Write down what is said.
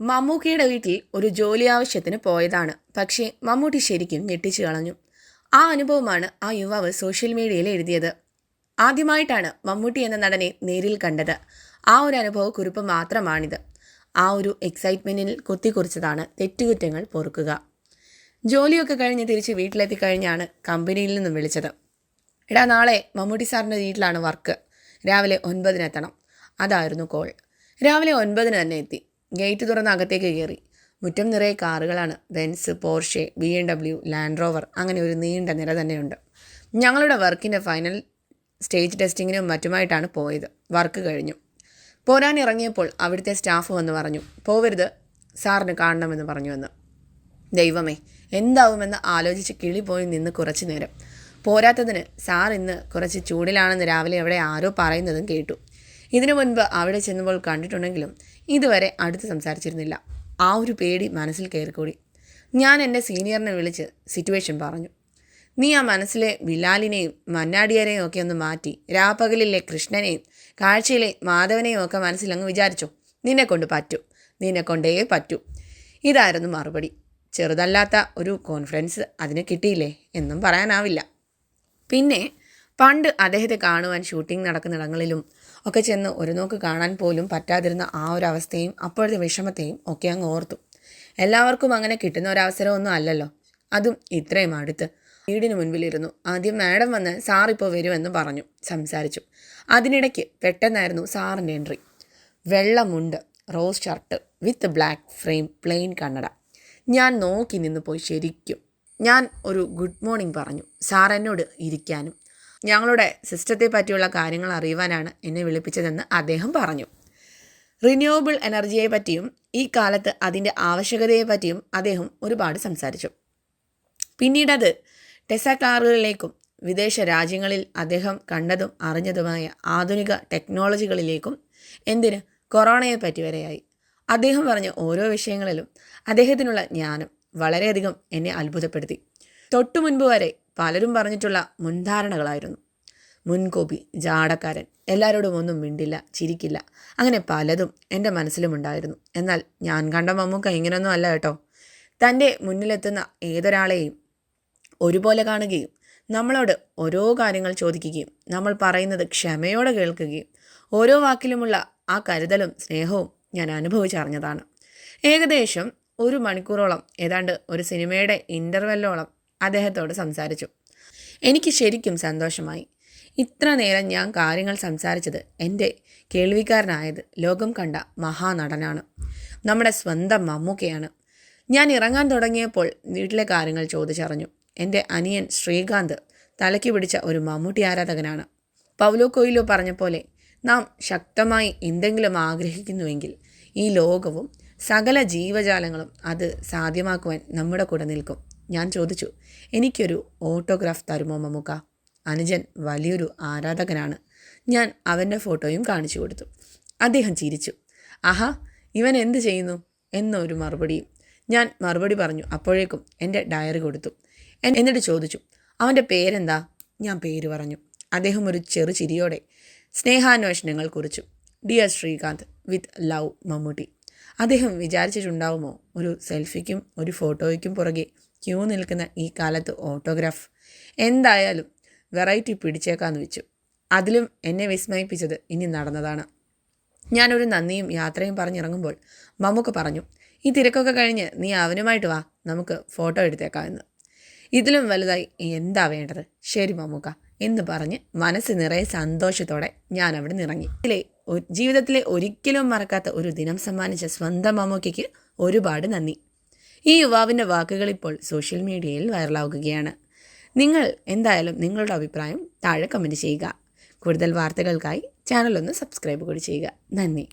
മമ്മൂക്കയുടെ വീട്ടിൽ ഒരു ജോലി ആവശ്യത്തിന് പോയതാണ്. പക്ഷേ മമ്മൂട്ടി ശരിക്കും ഞെട്ടിച്ചു കളഞ്ഞു. ആ അനുഭവമാണ് ആ യുവാവ് സോഷ്യൽ മീഡിയയിൽ എഴുതിയത്. ആദ്യമായിട്ടാണ് മമ്മൂട്ടി എന്ന നടനെ നേരിൽ കണ്ടത്. ആ ഒരു അനുഭവ കുറിപ്പ് മാത്രമാണിത്. ആ ഒരു എക്സൈറ്റ്മെന്റിൽ കുത്തിക്കുറിച്ചതാണ് തെറ്റുകുറ്റങ്ങൾ പൊറുക്കുക. ജോലിയൊക്കെ കഴിഞ്ഞ് തിരിച്ച് വീട്ടിലെത്തി കഴിഞ്ഞാണ് കമ്പനിയിൽ നിന്നും വിളിച്ചത്. എടാ നാളെ മമ്മൂട്ടി സാറിന്റെ വീട്ടിലാണ് വർക്ക്. രാവിലെ ഒൻപതിനെത്തണം അതായിരുന്നു കോൾ. രാവിലെ ഒൻപതിന് തന്നെ എത്തി. ഗേറ്റ് തുറന്ന് അകത്തേക്ക് കയറി. മുറ്റം നിറയെ കാറുകളാണ്. Benz Porsche B M W Land Rover അങ്ങനെ ഒരു നീണ്ട നിര തന്നെയുണ്ട്. ഞങ്ങളുടെ വർക്കിന്റെ ഫൈനൽ സ്റ്റേജ് ടെസ്റ്റിങ്ങിനും മറ്റുമായിട്ടാണ് പോയത്. വർക്ക് കഴിഞ്ഞു. പോരാൻ ഇറങ്ങിയപ്പോൾ അവിടുത്തെ സ്റ്റാഫ് വന്ന് പറഞ്ഞു പോവരുത്. സാറിന് കാണണമെന്ന് പറഞ്ഞു എന്ന്. ദൈവമേ എന്താവുമെന്ന് ആലോചിച്ച് കിളി പോയി നിന്ന് കുറച്ച് നേരം. പോരാത്തതിന് സാർ ഇന്ന് കുറച്ച് ചൂടിലാണെന്ന് രാവിലെ അവിടെ ആരോ പറയുന്നതും കേട്ടു. ഇതിനു മുൻപ് അവിടെ ചെന്നപ്പോൾ കണ്ടിട്ടുണ്ടെങ്കിലും ഇതുവരെ അടുത്ത് സംസാരിച്ചിരുന്നില്ല. ആ ഒരു പേടി മനസ്സിൽ കയറിക്കൂടി. ഞാൻ എന്റെ സീനിയറിനെ വിളിച്ച് സിറ്റുവേഷൻ പറഞ്ഞു. നീ ആ മനസ്സിലെ വിലാലിനെയും മന്നാടിയരെയും ഒക്കെ ഒന്ന് മാറ്റി രാപ്പകലിലെ കൃഷ്ണനെയും കാഴ്ചയിലെ മാധവനെയും ഒക്കെ മനസ്സിലങ്ങ് വിചാരിച്ചോ. നിന്നെ കൊണ്ട് പറ്റൂ. നിന്നെ കൊണ്ടേ പറ്റൂ. ഇതായിരുന്നു മറുപടി. ചെറുതല്ലാത്ത ഒരു കോൺഫിഡൻസ് അതിന് കിട്ടിയില്ലേ എന്നും പറയാനാവില്ല. പിന്നെ പണ്ട് അദ്ദേഹത്തെ കാണുവാൻ ഷൂട്ടിംഗ് നടക്കുന്നിടങ്ങളിലും ഒക്കെ ചെന്ന് ഒരു നോക്ക് കാണാൻ പോലും പറ്റാതിരുന്ന ആ ഒരു അവസ്ഥയും അപ്പോഴത്തെ വിഷമത്തെയും ഒക്കെ അങ്ങ് ഓർത്തു. എല്ലാവർക്കും അങ്ങനെ കിട്ടുന്ന ഒരവസരമൊന്നും അല്ലല്ലോ. അതും ഇത്രയും അടുത്ത്. വീടിന് മുൻപിലിരുന്നു. ആദ്യം മാഡം വന്ന് സാർ ഇപ്പോൾ വരുമെന്ന് പറഞ്ഞു സംസാരിച്ചു. അതിനിടയ്ക്ക് പെട്ടെന്നായിരുന്നു സാറിന്റെ എൻട്രി വെള്ളമുണ്ട്. Rose shirt with black frame plain കണ്ണട. ഞാൻ നോക്കി നിന്ന് പോയി ശരിക്കും. ഞാൻ ഒരു ഗുഡ് മോർണിംഗ് പറഞ്ഞു. സാർ എന്നോട് ഇരിക്കാനും ഞങ്ങളുടെ സിസ്റ്റത്തെ പറ്റിയുള്ള കാര്യങ്ങൾ അറിയുവാനാണ് എന്നെ വിളിപ്പിച്ചതെന്ന് അദ്ദേഹം പറഞ്ഞു. റിന്യൂവബിൾ എനർജിയെ പറ്റിയും ഈ കാലത്ത് അതിന്റെ ആവശ്യകതയെ പറ്റിയും അദ്ദേഹം ഒരുപാട് സംസാരിച്ചു. പിന്നീടത് ടെസക്കാറുകളിലേക്കും വിദേശ രാജ്യങ്ങളിൽ അദ്ദേഹം കണ്ടതും അറിഞ്ഞതുമായ ആധുനിക ടെക്നോളജികളിലേക്കും എന്തിന്? കൊറോണയെ പറ്റി വരെയായി. അദ്ദേഹം പറഞ്ഞ ഓരോ വിഷയങ്ങളിലും അദ്ദേഹത്തിനുള്ള ജ്ഞാനം വളരെയധികം എന്നെ അത്ഭുതപ്പെടുത്തി. തൊട്ടു മുൻപ് വരെ പലരും പറഞ്ഞിട്ടുള്ള മുൻധാരണകളായിരുന്നു. മുൻകോപി ജാടക്കാരൻ. എല്ലാവരോടും ഒന്നും മിണ്ടില്ല ചിരിക്കില്ല. അങ്ങനെ പലതും എന്റെ മനസ്സിലുമുണ്ടായിരുന്നു. എന്നാൽ ഞാൻ കണ്ട മമ്മൂക്ക ഇങ്ങനെയൊന്നും അല്ല കേട്ടോ. തന്റെ മുന്നിലെത്തുന്ന ഏതൊരാളെയും ഒരുപോലെ കാണുകയും നമ്മളോട് ഓരോ കാര്യങ്ങൾ ചോദിക്കുകയും നമ്മൾ പറയുന്നത് ക്ഷമയോടെ കേൾക്കുകയും ഓരോ വാക്കിലുമുള്ള ആ കരുതലും സ്നേഹവും ഞാൻ അനുഭവിച്ചറിഞ്ഞതാണ്. ഏകദേശം ഒരു മണിക്കൂറോളം ഏതാണ്ട് ഒരു സിനിമയുടെ ഇന്റർവെല്ലോളം അദ്ദേഹത്തോട് സംസാരിച്ചു. എനിക്ക് ശരിക്കും സന്തോഷമായി. ഇത്ര നേരം ഞാൻ കാര്യങ്ങൾ സംസാരിച്ചത് എന്റെ കേൾവിക്കാരനായത് ലോകം കണ്ട മഹാനടനാണ്. നമ്മുടെ സ്വന്തം മമ്മൂക്കയാണ്. ഞാൻ ഇറങ്ങാൻ തുടങ്ങിയപ്പോൾ വീട്ടിലെ കാര്യങ്ങൾ ചോദിച്ചറിഞ്ഞു. എന്റെ അനിയൻ ശ്രീകാന്ത് തലയ്ക്ക് പിടിച്ച ഒരു മമ്മൂട്ടി ആരാധകനാണ്. പൗലോ കൊയിലോ പറഞ്ഞ പോലെ നാം ശക്തമായി എന്തെങ്കിലും ആഗ്രഹിക്കുന്നുവെങ്കിൽ ഈ ലോകവും സകല ജീവജാലങ്ങളും അത് സാധ്യമാക്കുവാൻ നമ്മുടെ കൂടെ നിൽക്കും. ഞാൻ ചോദിച്ചു എനിക്കൊരു ഓട്ടോഗ്രാഫ് തരുമോ മമ്മുക്ക? അനുജൻ വലിയൊരു ആരാധകനാണ്. ഞാൻ അവന്റെ ഫോട്ടോയും കാണിച്ചു കൊടുത്തു. അദ്ദേഹം ചിരിച്ചു. ആഹാ ഇവൻ എന്ത് ചെയ്യുന്നു? എന്നൊരു മറുപടിയും. ഞാൻ മറുപടി പറഞ്ഞു അപ്പോഴേക്കും എന്റെ ഡയറി കൊടുത്തു. എന്നിട്ട് ചോദിച്ചു അവന്റെ പേരെന്താ? ഞാൻ പേര് പറഞ്ഞു. അദ്ദേഹം ഒരു ചെറു ചിരിയോടെ സ്നേഹാന്വേഷണങ്ങൾ കുറിച്ചു. Dear Srikanth with love Mammootty. അദ്ദേഹം വിചാരിച്ചിട്ടുണ്ടാവുമോ? ഒരു സെൽഫിക്കും ഒരു ഫോട്ടോയ്ക്കും പുറകെ ക്യൂ നിൽക്കുന്ന ഈ കാലത്ത് ഓട്ടോഗ്രാഫ് എന്തായാലും വെറൈറ്റി പിടിച്ചേക്കാന്ന് വെച്ചു. അതിലും എന്നെ വിസ്മയിപ്പിച്ചത് ഇനി നടന്നതാണ്. ഞാനൊരു നന്ദിയും യാത്രയും പറഞ്ഞിറങ്ങുമ്പോൾ മമ്മൂക്ക് പറഞ്ഞു ഈ തിരക്കൊക്കെ കഴിഞ്ഞ് നീ അവനുമായിട്ട് വാ നമുക്ക് ഫോട്ടോ എടുത്തേക്കാമെന്ന്. ഇതിലും വലുതായി എന്താ വേണ്ടത്? ശരി മമ്മൂക്ക എന്ന് പറഞ്ഞ് മനസ്സ് നിറയെ സന്തോഷത്തോടെ ഞാൻ അവിടെ നിറങ്ങി ഇതിലെ ജീവിതത്തിലെ ഒരിക്കലും മറക്കാത്ത ഒരു ദിനം സമ്മാനിച്ച സ്വന്തം മമ്മൂക്കയ്ക്ക് ഒരുപാട് നന്ദി. ഈ യുവാവിന്റെ വാക്കുകൾ ഇപ്പോൾ സോഷ്യൽ മീഡിയയിൽ വൈറലാവുകയാണ്. നിങ്ങൾ എന്തായാലും നിങ്ങളുടെ അഭിപ്രായം താഴെ കമന്റ് ചെയ്യുക. കൂടുതൽ വാർത്തകൾക്കായി ചാനൽ ഒന്ന് സബ്സ്ക്രൈബ് കൂടി ചെയ്യുക. നന്ദി.